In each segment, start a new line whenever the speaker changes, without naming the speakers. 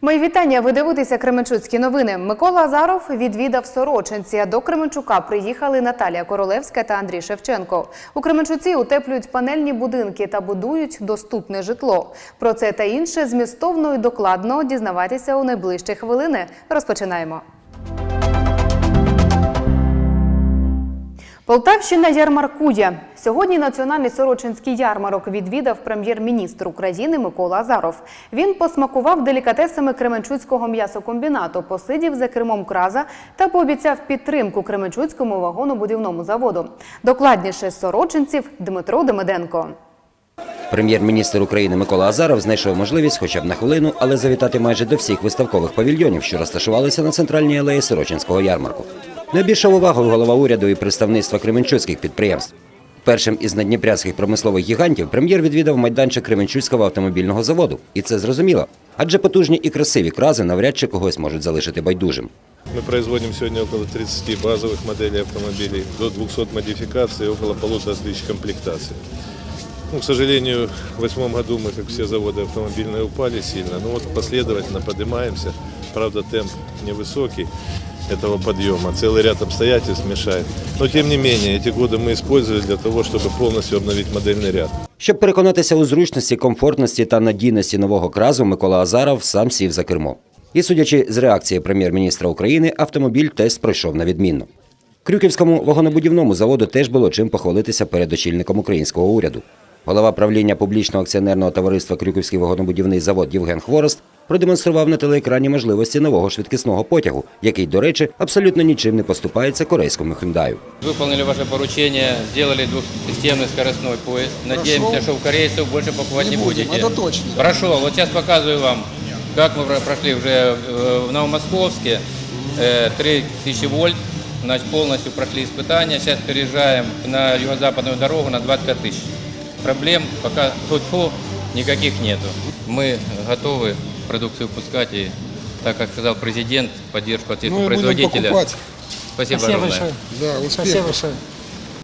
Мої вітання. Ви дивитеся Кременчуцькі новини. Микола Азаров відвідав Сорочинці. До Кременчука приїхали Наталія Королевська та Андрій Шевченко. У Кременчуці утеплюють панельні будинки та будують доступне житло. Про це та інше змістовно і докладно дізнаватися у найближчі хвилини. Розпочинаємо. Полтавщина ярмаркує. Сьогодні національний сорочинський ярмарок відвідав прем'єр-міністр України Микола Азаров. Він посмакував делікатесами Кременчуцького м'ясокомбінату, посидів за кермом краза та пообіцяв підтримку Кременчуцькому вагонобудівному заводу. Докладніше сорочинців Дмитро Демиденко.
Прем'єр-міністр України Микола Азаров знайшов можливість хоча б на хвилину, але завітати майже до всіх виставкових павільйонів, що розташувалися на центральній алеї Сорочинського ярмарку. Не обійшов увагою голова уряду і представництва кременчуцьких підприємств. Першим із надніпрянських промислових гігантів прем'єр відвідав майданчик Кременчуцького автомобільного заводу. І це зрозуміло. Адже потужні і красиві крази навряд чи когось можуть залишити байдужим.
Мы производим сегодня около 30 базовых моделей автомобилей, до 200 модификаций и около полутора тысяч комплектаций. Ну, к сожалению, в восьмом году мы, как все заводы автомобильные, упали сильно. Ну вот последовательно поднимаемся. Правда, темп невысокий этого подъема. Целый ряд обстоятельств мешает. Но тем не менее, эти годы мы использовали для того, чтобы полностью обновить модельный ряд.
Щоб переконатися у зручності, комфортності та надійності нового кразу, Микола Азаров сам сів за кермо. І судячи з реакції прем'єр-міністра України, автомобіль тест пройшов на відмінно. Крюківському вагонобудівному заводу теж було чим похвалитися перед очільником українського уряду. Голова правління публічного акціонерного товариства Крюківський вагонобудівний завод Євген Хворост продемонстрував на телеекрані можливості нового швидкісного потягу, який, до речі, абсолютно нічим не поступається корейському Hyundai.
Выполнили ваше поручение, сделали двухсистемный скоростной поезд. Надеемся, что у корейцев больше покупать не,
Не будем,
будете.
это точно.
Прошел. Вот сейчас показываю вам, как мы про- прошли уже э, в Новомосковске. Э, 3000 вольт. Значит, полностью прошли испытания. Сейчас переезжаем на юго-западную дорогу на 25 тысяч. Проблем пока фу никаких нету. Мы готовы продукцию пускать и, так как сказал президент, поддержку от
Ну будем
производителя. Спасибо,
Спасибо большое.
Да,
Спасибо большое.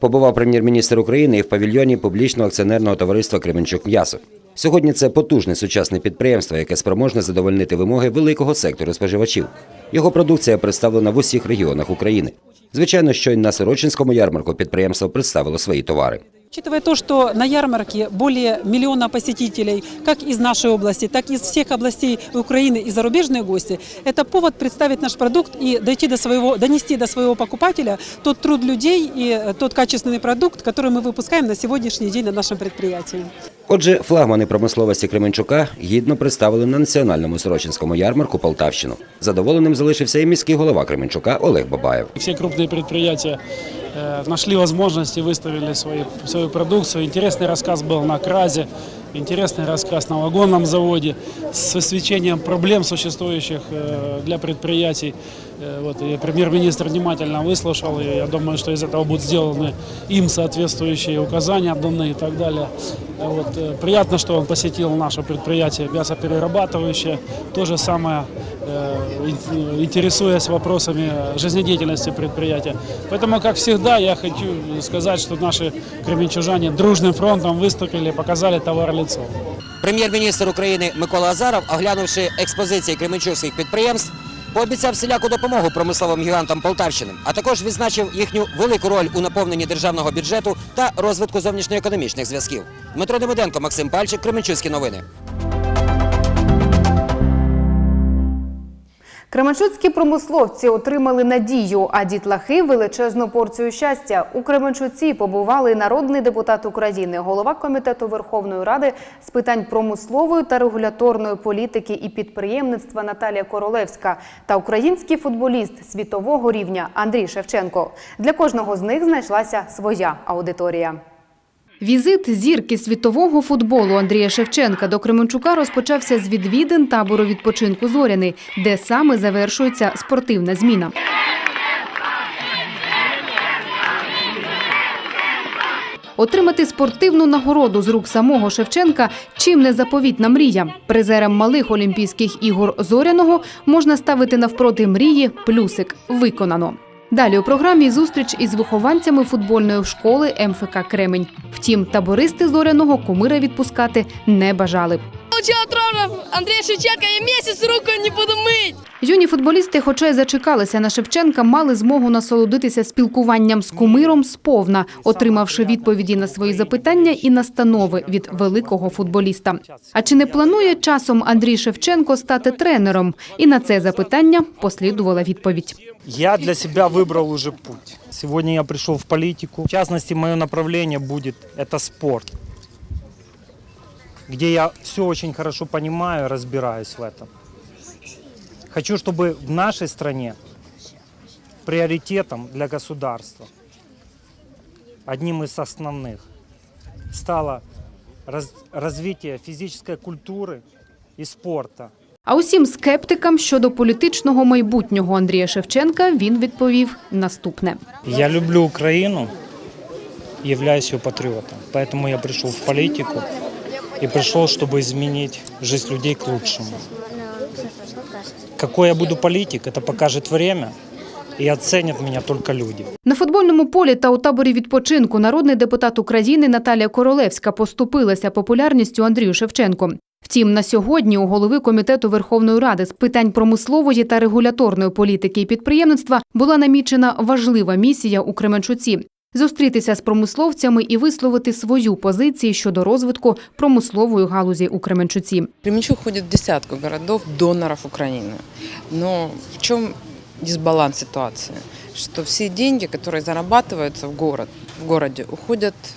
Побував прем'єр-міністр України і в павільйоні публічного акціонерного товариства Кременчук М'ясо. Сьогодні це потужне сучасне підприємство, яке спроможне задовольнити вимоги великого сектору споживачів. Його продукція представлена в усіх регіонах України. Звичайно, що й на Сорочинському ярмарку підприємство представило свої товари.
Учитывая то, что на ярмарке более миллиона посетителей, как из нашей области, так и из всех областей Украины и зарубежные гости, это повод представить наш продукт и дойти до своего, донести до своего покупателя тот труд людей и э, тот качественный продукт, который мы выпускаем на сегодняшний день на нашем предприятии.
Отже, флагмани промисловості Кременчука гідно представили на національному Сорочинському ярмарку Полтавщину. Задоволеним залишився і міський голова Кременчука Олег Бабаєв.
Все крупные предприятия э, нашли возможность и выставили свои, свою продукцию. Интересный рассказ был на КРАЗе, интересный рассказ на вагонном заводе с высвечением проблем, существующих э, для предприятий. Э, Вот, и премьер-министр внимательно выслушал, и я думаю, что из этого будут сделаны им соответствующие указания, даны и так далее. Э, Вот, э, приятно, что он посетил наше предприятие мясоперерабатывающее. То же самое э, интересуясь вопросами жизнедеятельности предприятия. Поэтому, как всегда, я хочу сказать, что наши кременчужане дружным фронтом выступили, показали товар лицо.
Прем'єр-міністр України Микола Азаров, оглянувши експозиції кременчуцьких підприємств, пообіцяв всіляку допомогу промисловим гігантам Полтавщини, а також відзначив їхню велику роль у наповненні державного бюджету та розвитку зовнішньоекономічних зв'язків. Дмитро Демиденко, Максим Пальчик, Кременчуцькі новини.
Кременчуцькі промисловці отримали надію, а дітлахи величезну порцію щастя. У Кременчуці побували народний депутат України, голова комітету Верховної Ради з питань промислової та регуляторної політики і підприємництва Наталія Королевська та український футболіст світового рівня Андрій Шевченко. Для кожного з них знайшлася своя аудиторія. Візит зірки світового футболу Андрія Шевченка до Кременчука розпочався з відвідин табору відпочинку Зоряний, де саме завершується спортивна зміна. Отримати спортивну нагороду з рук самого Шевченка чим не заповітна мрія. Призерам малих Олімпійських ігор Зоряного можна ставити навпроти мрії плюсик виконано. Далі у програмі зустріч із вихованцями футбольної школи МФК Кремень. Втім, табористи зоряного кумира відпускати не бажали
получил автограф Андрея Шевченко, я месяц руку не буду мыть.
Юні футболісти, хоча й зачекалися на Шевченка, мали змогу насолодитися спілкуванням з кумиром сповна, отримавши відповіді на свої запитання і настанови від великого футболіста. А чи не планує часом Андрій Шевченко стати тренером? І на це запитання послідувала відповідь.
Я для себя выбрал уже путь. Сегодня я пришел в политику. В частности, мое направление будет это спорт, где я все очень хорошо понимаю, разбираюсь в этом. Хочу, чтобы в нашей стране приоритетом для государства, одним из основных, стало раз- развитие физической культуры и спорта.
А усім скептикам щодо політичного майбутнього Андрія Шевченка він відповів наступне.
Я люблю Украину, являюсь ее патриотом. Поэтому я пришел в политику и пришел, чтобы изменить жизнь людей к лучшему. Какой я буду политик, это покажет время и оценят меня только люди.
На футбольному полі та у таборі відпочинку народний депутат України Наталія Королевська поступилася популярністю Андрію Шевченку. Втім, на сьогодні у голови комітету Верховної Ради з питань промислової та регуляторної політики і підприємництва була намічена важлива місія у Кременчуці зустрітися з промисловцями і висловити свою позицію щодо розвитку промислової галузі у Кременчуці.
Кременчуг входит в десятку городов-доноров Украины. Но в чем дисбаланс ситуации? Что все деньги, которые зарабатываются в, город, в городе, уходят в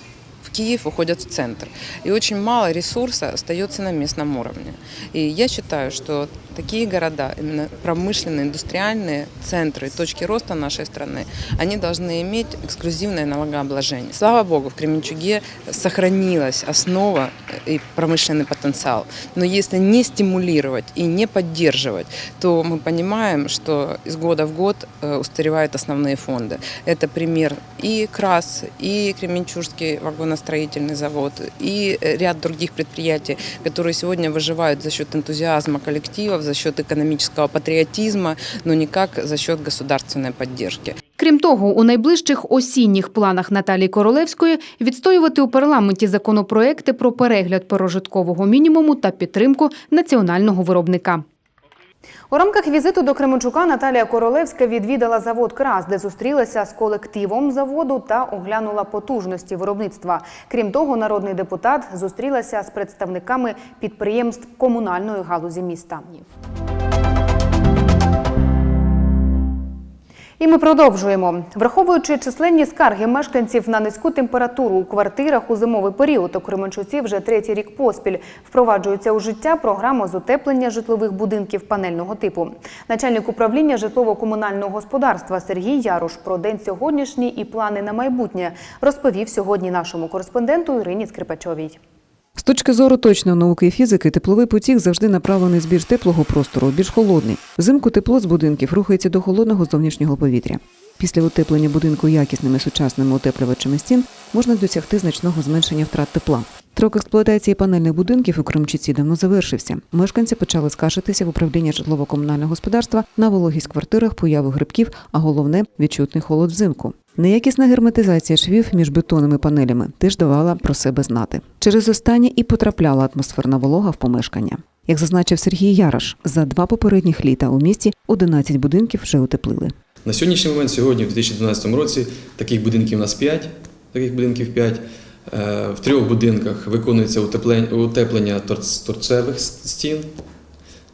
Киев, уходят в центр. И очень мало ресурса остается на местном уровне. И я считаю, что такие города, именно промышленные, индустриальные центры, точки роста нашей страны, они должны иметь эксклюзивное налогообложение. Слава богу, в Кременчуге сохранилась основа и промышленный потенциал. Но если не стимулировать и не поддерживать, то мы понимаем, что из года в год э, устаревают основные фонды. Это пример и КРАС, и Кременчужский вагоностроительный завод, и э, ряд других предприятий, которые сегодня выживают за счет энтузиазма коллективов, за счет экономического патриотизма, но никак за счет государственной поддержки.
Крім того, у найближчих осінніх планах Наталії Королевської відстоювати у парламенті законопроекти про перегляд прожиткового мінімуму та підтримку національного виробника. У рамках візиту до Кременчука Наталія Королевська відвідала завод КРАС, де зустрілася з колективом заводу та оглянула потужності виробництва. Крім того, народний депутат зустрілася з представниками підприємств комунальної галузі міста. І ми продовжуємо. Враховуючи численні скарги мешканців на низьку температуру у квартирах у зимовий період, у Кременчуці вже третій рік поспіль впроваджується у життя програма з утеплення житлових будинків панельного типу. Начальник управління житлово-комунального господарства Сергій Яруш про день сьогоднішній і плани на майбутнє розповів сьогодні нашому кореспонденту Ірині Скрипачовій.
З точки зору точної науки і фізики, тепловий потік завжди направлений з більш теплого простору, більш холодний. Взимку тепло з будинків рухається до холодного зовнішнього повітря. Після утеплення будинку якісними сучасними утеплювачами стін можна досягти значного зменшення втрат тепла. Трок експлуатації панельних будинків у Кримчиці давно завершився. Мешканці почали скаржитися в управління житлово-комунального господарства на вологість квартирах, появу грибків, а головне відчутний холод взимку. Неякісна герметизація швів між бетонними панелями теж давала про себе знати. Через останнє і потрапляла атмосферна волога в помешкання. Як зазначив Сергій Яраш, за два попередніх літа у місті 11 будинків вже утеплили.
На сьогоднішній момент, сьогодні, в 2012 році, таких будинків у нас 5, таких будинків 5. Е, В трьох будинках виконується утеплення, утеплення торцевих стін,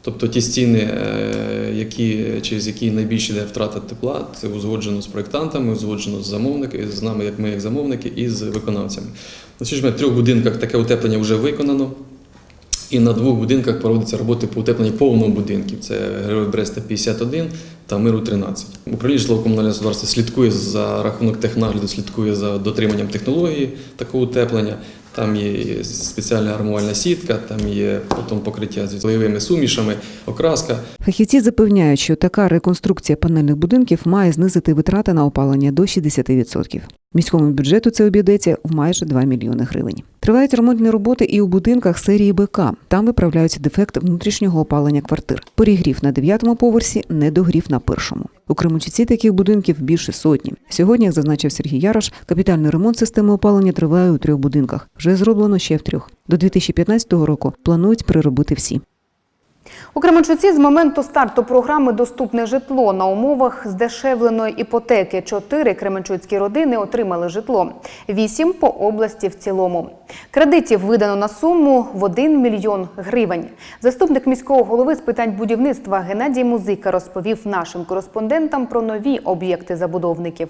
тобто ті стіни, е, які, через які найбільше йде втрата тепла, це узгоджено з проєктантами, узгоджено з замовниками, з нами, як ми, як замовники, і з виконавцями. На момент в трьох будинках таке утеплення вже виконано. І на двох будинках проводяться роботи по утепленні повного будинків. Це Героїв Бреста 51 та Миру 13. Управління житлово-комунального господарства слідкує за рахунок технагляду, слідкує за дотриманням технології такого утеплення. Там є спеціальна армувальна сітка, там є потім покриття з бойовими сумішами, окраска.
Фахівці запевняють, що така реконструкція панельних будинків має знизити витрати на опалення до 60%. Міському бюджету це обійдеться в майже 2 мільйони гривень. Тривають ремонтні роботи і у будинках серії БК. Там виправляють дефект внутрішнього опалення квартир. Перегрів на дев'ятому поверсі, недогрів на першому. У Кременчуці таких будинків більше сотні. Сьогодні, як зазначив Сергій Ярош, капітальний ремонт системи опалення триває у трьох будинках. Вже зроблено ще в трьох. До 2015 року планують переробити всі.
У Кременчуці з моменту старту програми Доступне житло на умовах здешевленої іпотеки чотири кременчуцькі родини отримали житло, вісім по області в цілому. Кредитів видано на суму в 1 мільйон гривень. Заступник міського голови з питань будівництва Геннадій Музика розповів нашим кореспондентам про нові об'єкти забудовників.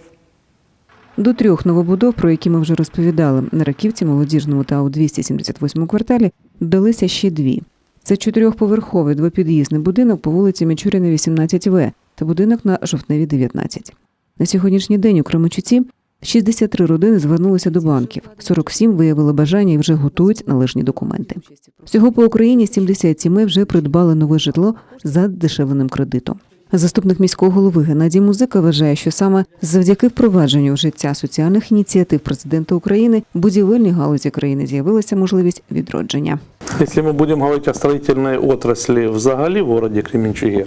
До трьох новобудов, про які ми вже розповідали на Раківці, молодіжному та у 278 кварталі, додалися ще дві. Це чотирьохповерховий двопід'їзний будинок по вулиці Мічуріна, 18В та будинок на Жовтневі, 19. На сьогоднішній день у Кременчуці 63 родини звернулися до банків, 47 виявили бажання і вже готують належні документи. Всього по Україні 70 сімей вже придбали нове житло за дешевленим кредитом. Заступник міського голови Геннадій Музика вважає, що саме завдяки впровадженню в життя соціальних ініціатив президента України будівельній галузі країни з'явилася можливість відродження.
Если мы будем говорить о строительной отрасли взагалі в городе Кременчуге,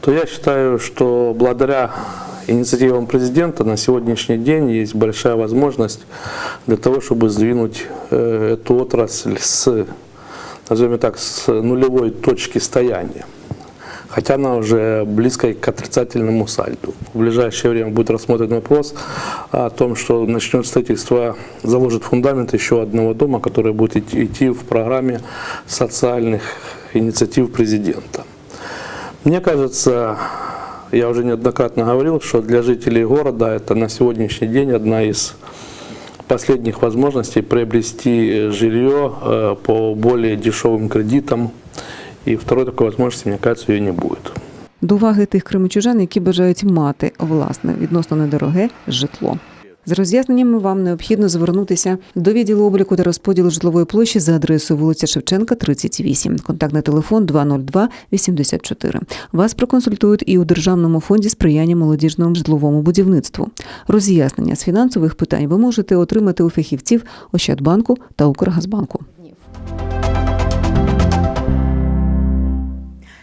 то я считаю, что благодаря инициативам президента на сегодняшний день есть большая возможность для того, чтобы сдвинуть э, эту отрасль с, назовем так, с нулевой точки стояния. Хотя она уже близко к отрицательному сальду. В ближайшее время будет рассмотрен вопрос о том, что начнет строительство, заложит фундамент еще одного дома, который будет идти- в программе социальных инициатив президента. Мне кажется, я уже неоднократно говорил, что для жителей города это на сегодняшний день одна из последних возможностей приобрести жилье э, по более дешевым кредитам. И второй такой возможности, мне кажется, ее не будет.
До уваги тих кримчужан, які бажають мати власне відносно недороге житло. З роз'ясненнями вам необхідно звернутися до відділу обліку та розподілу житлової площі за адресою вулиця Шевченка, 38, контактний телефон 202 84. Вас проконсультують і у Державному фонді сприяння молодіжному житловому будівництву. Роз'яснення з фінансових питань ви можете отримати у фахівців Ощадбанку та Укргазбанку.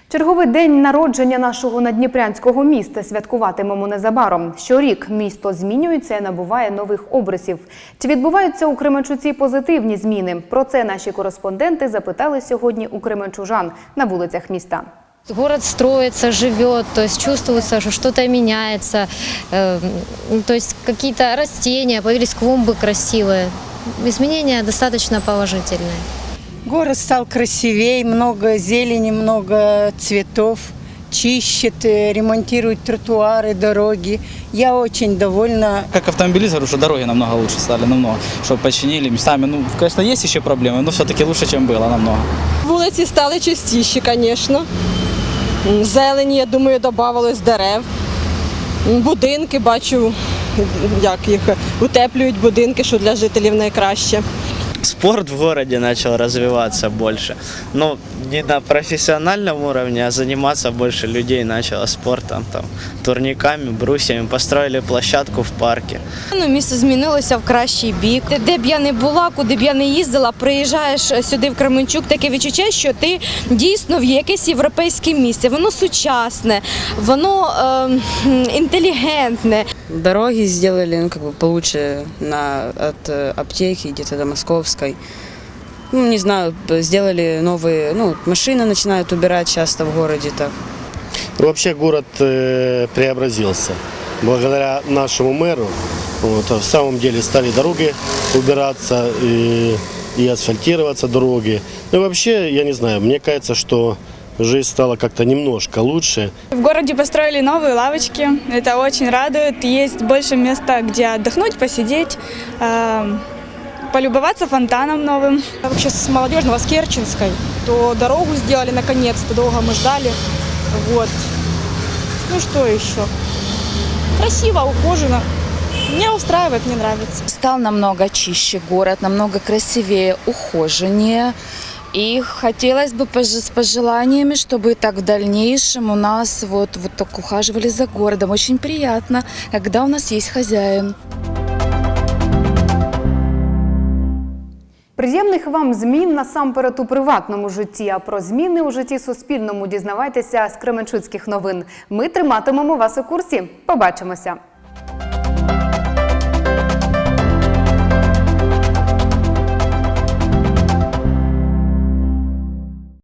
Черговий день народження нашого надніпрянського міста святкуватимемо незабаром. Щорік місто змінюється і набуває нових обрисів. Чи відбуваються у Кременчуці позитивні зміни? Про це наші кореспонденти запитали сьогодні у кременчужан на вулицях міста.
Город строится, живет, то есть чувствуется, что что-то меняется, э, ну, то есть какие-то растения, появились клумбы красивые. Изменения достаточно положительные.
Город стал красивее, много зелени, много цветов, чищет, э, ремонтирует тротуары, дороги. Я очень довольна.
Как автомобилист говорю, что дороги намного лучше стали, намного. Что починили местами. Ну, конечно, есть еще проблемы, но все-таки лучше, чем было намного.
Вулиці стали чистіші, звісно. М, Зелені, я думаю, додавалось дерев. М, Будинки бачу, як їх утеплюють будинки, що для жителів найкраще.
спорт в городе начал развиваться больше. Ну, не на профессиональном уровне, а заниматься больше людей начало спортом, там, турниками, брусьями. Построили площадку в парке.
Ну, місто змінилося в кращий бік. Де- Де б я не була, куди б я не їздила, приїжджаєш сюди в Кременчук, таке відчуття, що ти дійсно в якесь європейське місце. Воно сучасне, воно ем, інтелігентне.
Дороги сделали ну, как бы получше на, от э, аптеки где-то до Московской. Ну, не знаю, сделали новые, ну, машины начинают убирать часто в городе так.
Вообще город э, преобразился. Благодаря нашему мэру вот, а в самом деле стали дороги убираться и, и асфальтироваться дороги. Ну и вообще, я не знаю, мне кажется, что жизнь стала как-то немножко лучше.
В городе построили новые лавочки. Это очень радует. Есть больше места, где отдохнуть, посидеть, э, полюбоваться фонтаном новым.
Вообще с молодежного, с Керченской, то дорогу сделали наконец-то, долго мы ждали. Вот. Ну что еще? Красиво, ухожено. Меня устраивает, мне нравится.
Стал намного чище город, намного красивее, ухоженнее. И хотелось бы с пожеланиями, чтобы так в дальнейшем у нас вот, вот так ухаживали за городом. Очень приятно, когда у нас есть хозяин.
Приємних вам змін насамперед у приватному житті. А про зміни у житті суспільному дізнавайтеся з Кременчуцьких новин. Ми триматимемо вас у курсі. Побачимося.